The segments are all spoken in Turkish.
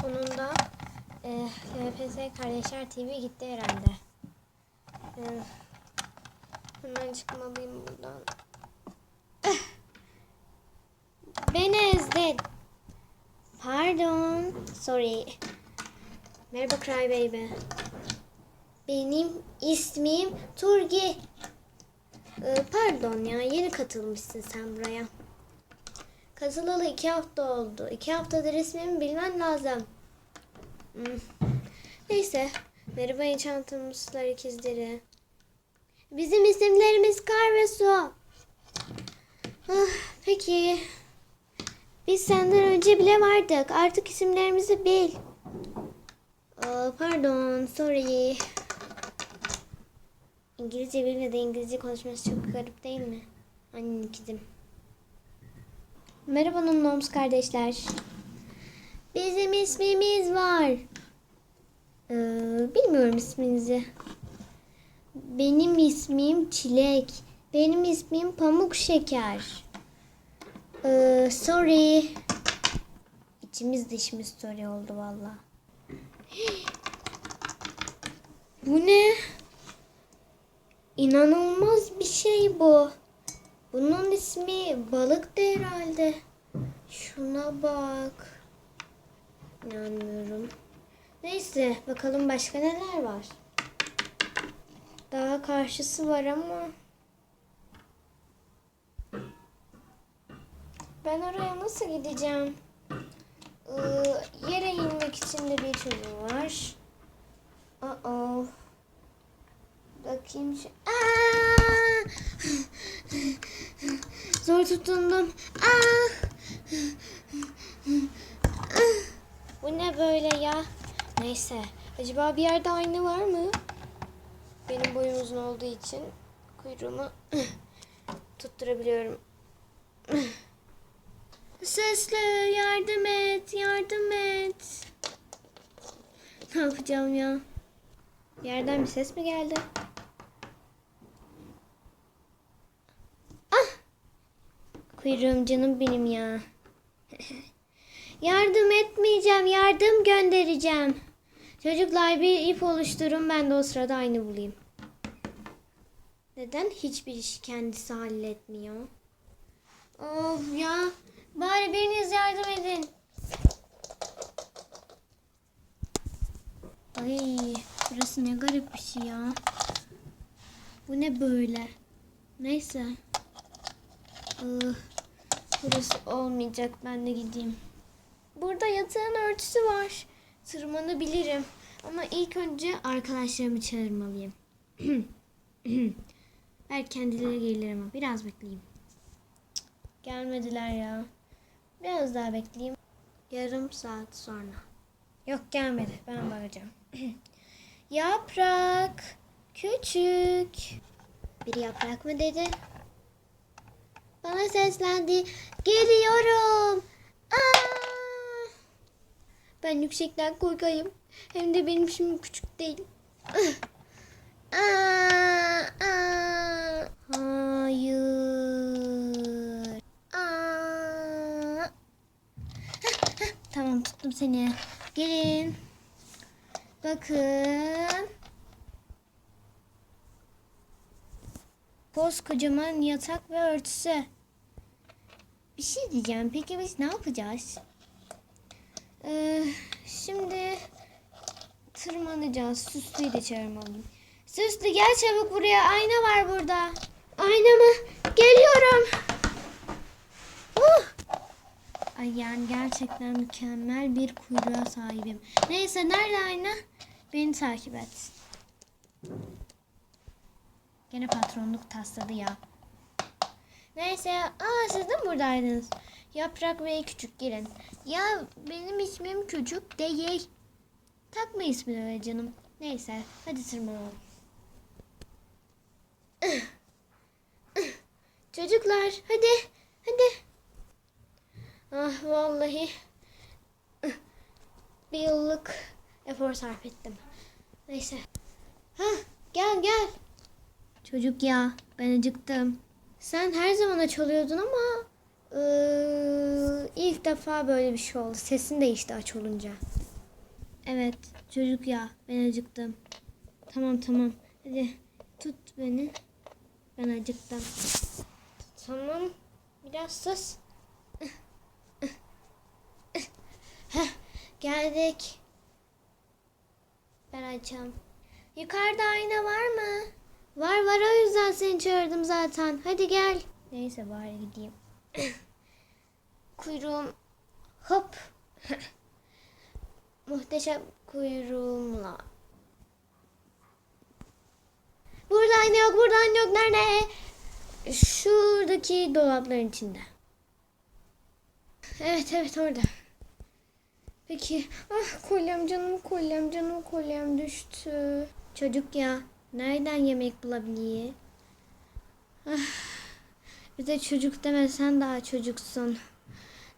sonunda e, LPS Kardeşler TV gitti herhalde. E, hemen çıkmalıyım buradan. Beni ezdin. Pardon. Sorry. Merhaba Cry Baby. Benim ismim Turgi. Ee, pardon ya yeni katılmışsın sen buraya. Katılalı iki hafta oldu. İki haftadır ismimi bilmen lazım. Neyse. Merhaba enchantımızlar ikizleri. Bizim isimlerimiz Kar ve Su. Ah, peki. Biz senden önce bile vardık. Artık isimlerimizi bil. Aa, pardon, sorry. İngilizce bilmedi. İngilizce konuşması çok garip değil mi? Annem ikizim. Merhaba Noms kardeşler. Bizim ismimiz var. Ee, bilmiyorum isminizi. Benim ismim Çilek. Benim ismim Pamuk Şeker. Ee, sorry. İçimiz dışımız sorry oldu valla. Bu ne? İnanılmaz bir şey bu. Bunun ismi balıktı herhalde. Şuna bak. İnanmıyorum. Neyse bakalım başka neler var. Daha karşısı var ama. Ben oraya nasıl gideceğim? Ee, yere inmek için de bir çözüm var. Uh-oh. Bakayım şu... Zor tutundum. Aa! Bu ne böyle ya? Neyse. Acaba bir yerde ayna var mı? Benim boyum uzun olduğu için kuyruğumu tutturabiliyorum. Sesle yardım et, yardım et. Ne yapacağım ya? Yerden bir ses mi geldi? Ah! Kuyruğum canım benim ya. yardım etmeyeceğim, yardım göndereceğim. Çocuklar bir ip oluşturun ben de o sırada aynı bulayım. Neden hiçbir işi kendisi halletmiyor? Of ya. Bari biriniz yardım edin. Ay burası ne garip bir şey ya. Bu ne böyle? Neyse. Ah, burası olmayacak ben de gideyim. Burada yatağın örtüsü var. Tırmanabilirim. Ama ilk önce arkadaşlarımı çağırmalıyım. Belki kendileri gelir ama biraz bekleyeyim. Gelmediler ya. Biraz daha bekleyeyim. Yarım saat sonra. Yok gelmedi. Ben bakacağım. yaprak. Küçük. Bir yaprak mı dedi? Bana seslendi. Geliyorum. Aa! Ben yüksekten korkayım. Hem de benim şimdi küçük değil. Hayır. Tamam tuttum seni. Gelin. Bakın. Koskocaman yatak ve örtüsü. Bir şey diyeceğim. Peki biz ne yapacağız? Ee, şimdi tırmanacağız. Süslü'yü de çağırmalıyım. Süslü gel çabuk buraya. Ayna var burada. Ayna mı? Geliyorum. Uh! Ay yani gerçekten mükemmel bir kuyruğa sahibim. Neyse nerede ayna? Beni takip et. Gene patronluk tasladı ya. Neyse. Aa siz de buradaydınız? Yaprak ve küçük gelin. Ya benim ismim çocuk değil. Takma ismini öyle canım. Neyse hadi tırmanalım. Çocuklar hadi hadi. Ah vallahi bir yıllık efor sarf ettim. Neyse. Ha gel gel. Çocuk ya ben acıktım. Sen her zaman aç oluyordun ama eee, ilk defa böyle bir şey oldu. Sesin değişti aç olunca. Evet çocuk ya ben acıktım. Tamam tamam hadi tut beni. Ben acıktım. Tamam biraz sus. Heh, geldik. Ben açacağım. Yukarıda ayna var mı? Var var o yüzden seni çağırdım zaten. Hadi gel. Neyse bari gideyim. Kuyruğum hop. Muhteşem kuyruğumla. Burada ayna yok, burada ayna yok. Nerede? Şuradaki dolapların içinde. Evet, evet orada. Peki, ah kolyem canım kolyem canım kolyem düştü. Çocuk ya, nereden yemek bulabiliyor? Ah, bir de çocuk demesen daha çocuksun.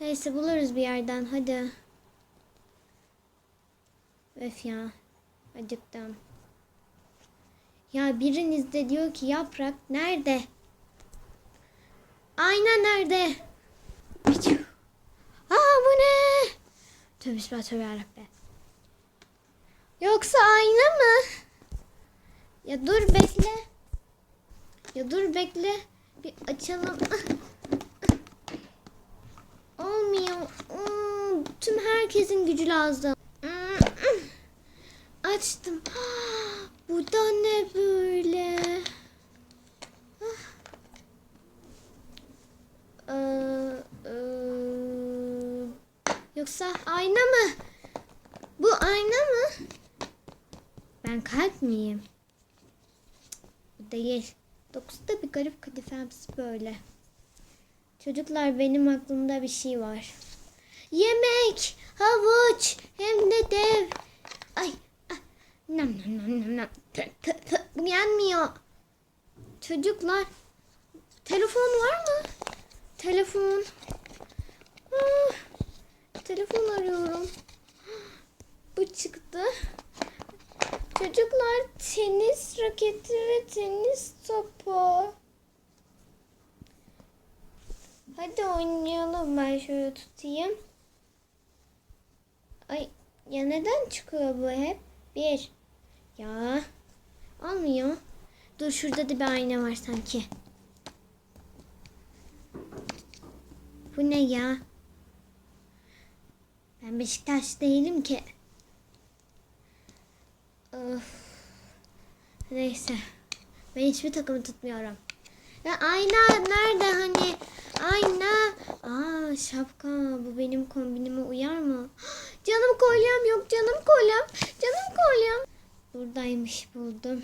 Neyse buluruz bir yerden hadi. Öf ya. Acıktım. Ya biriniz de diyor ki yaprak nerede? Ayna nerede? Aa bu ne? Tövbe bismillah tövbe yarabbim. Yoksa ayna mı? Ya dur bekle. Ya dur bekle. Bir açalım. Olmuyor. Hmm, Tüm herkesin gücü lazım. Hmm, Açtım. Bu da ne böyle? Ee, e, Yoksa ayna mı? Bu ayna mı? Ben kalp miyim? Bu değil. Dokusu da bir garip kadifemsi böyle. Çocuklar benim aklımda bir şey var. Yemek, havuç, hem de dev. Ay, ah, nam nam nam nam nam. Bu yenmiyor. Çocuklar, telefon var mı? Telefon. Ah, telefon arıyorum. Bu çıktı. Çocuklar tenis raketi ve tenis topu. Hadi oynayalım. Ben şöyle tutayım. Ay ya neden çıkıyor bu hep? Bir. Ya olmuyor. Dur şurada da bir ayna var sanki. Bu ne ya? Ben Beşiktaş değilim ki. Neyse. Ben hiçbir takımı tutmuyorum. Ya ayna nerede hani? Ayna. Aa şapka. Bu benim kombinime uyar mı? Canım kolyem yok. Canım kolyem. Canım kolyem. Buradaymış buldum.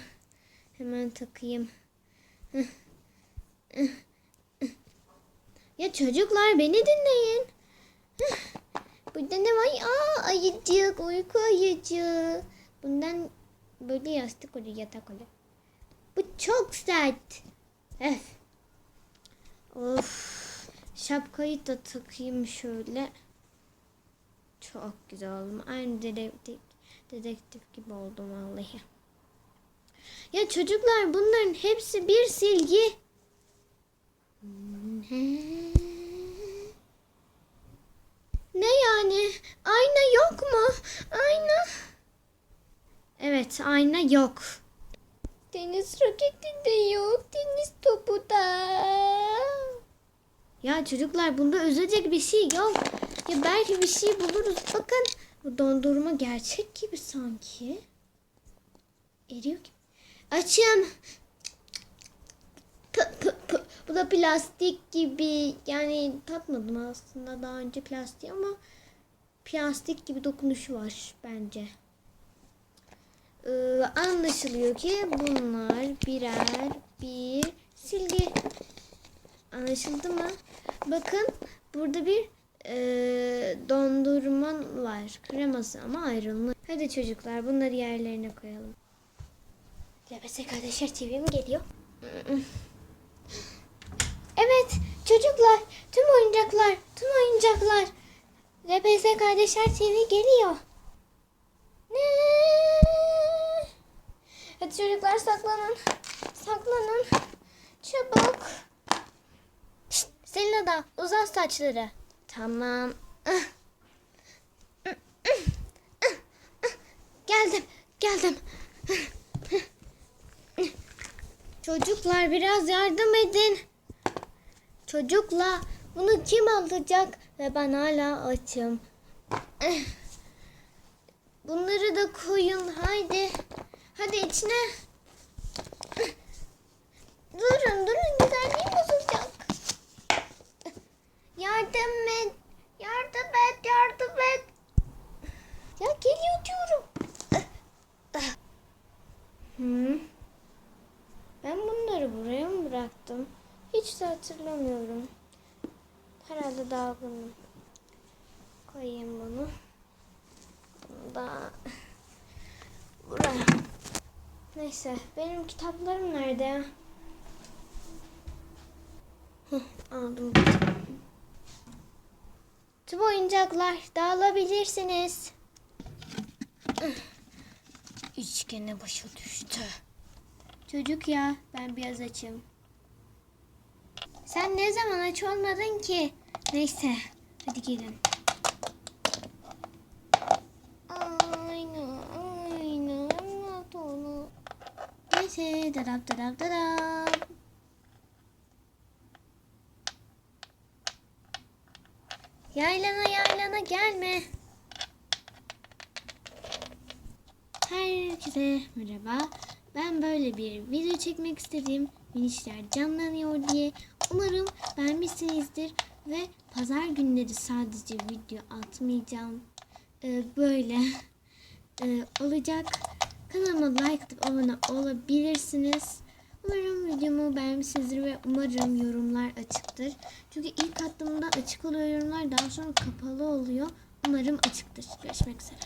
Hemen takayım. Ya çocuklar beni dinleyin. Burada ne var? Aa ayıcık. Uyku ayıcığı. Bundan böyle yastık oluyor yatak oluyor. Bu çok sert. Öf. Of. Şapkayı da takayım şöyle. Çok güzel oldum. Aynı dedektif, dedektif gibi oldum vallahi. Ya çocuklar bunların hepsi bir silgi. Ne yani? Ayna yok mu? Ayna. Evet, ayna yok. Tenis raketi de yok. Tenis topu da. Ya çocuklar bunda üzecek bir şey yok. Ya belki bir şey buluruz. Bakın bu dondurma gerçek gibi sanki. Eriyor gibi. Açın. Pı, pı, pı. Bu da plastik gibi. Yani tatmadım aslında daha önce plastik ama plastik gibi dokunuşu var bence. Ee, anlaşılıyor ki bunlar birer bir silgi. Anlaşıldı mı? Bakın burada bir e, dondurma var. Kreması ama ayrılmış. Hadi çocuklar bunları yerlerine koyalım. LBS Kardeşler TV'm geliyor. Evet çocuklar tüm oyuncaklar tüm oyuncaklar LPS Kardeşler TV geliyor. Çocuklar saklanın. Saklanın. Çabuk. Şşt, da uzat saçları. Tamam. geldim. Çocuklar biraz yardım edin. Çocuklar bunu kim alacak ve ben hala açım. Bunları da koyun haydi. Hadi içine. Durun durun güzelliğim bozulacak. Yardım et. Yardım et yardım et. Ya geliyor diyorum. Hı. Ben bunları buraya mı bıraktım? Hiç de hatırlamıyorum. Herhalde dalgınım. Koyayım bunu. Bunu da. Neyse benim kitaplarım nerede? Hıh, aldım. Tüm oyuncaklar dağılabilirsiniz. İçkene başa düştü. Çocuk ya ben biraz açım. Sen ne zaman aç olmadın ki? Neyse hadi gelin. Aynı aynı anlat onu. Neyse dadap dadap dadap. Yaylana yaylana gelme. Herkese merhaba. Ben böyle bir video çekmek istedim. Minişler canlanıyor diye. Umarım beğenmişsinizdir. Ve pazar günleri sadece video atmayacağım. Ee, böyle ee, olacak. Kanalıma like atıp abone olabilirsiniz. Umarım videomu beğenmişsinizdir ve umarım yorumlar açıktır. Çünkü ilk attığımda açık oluyor yorumlar daha sonra kapalı oluyor. Umarım açıktır. Görüşmek üzere.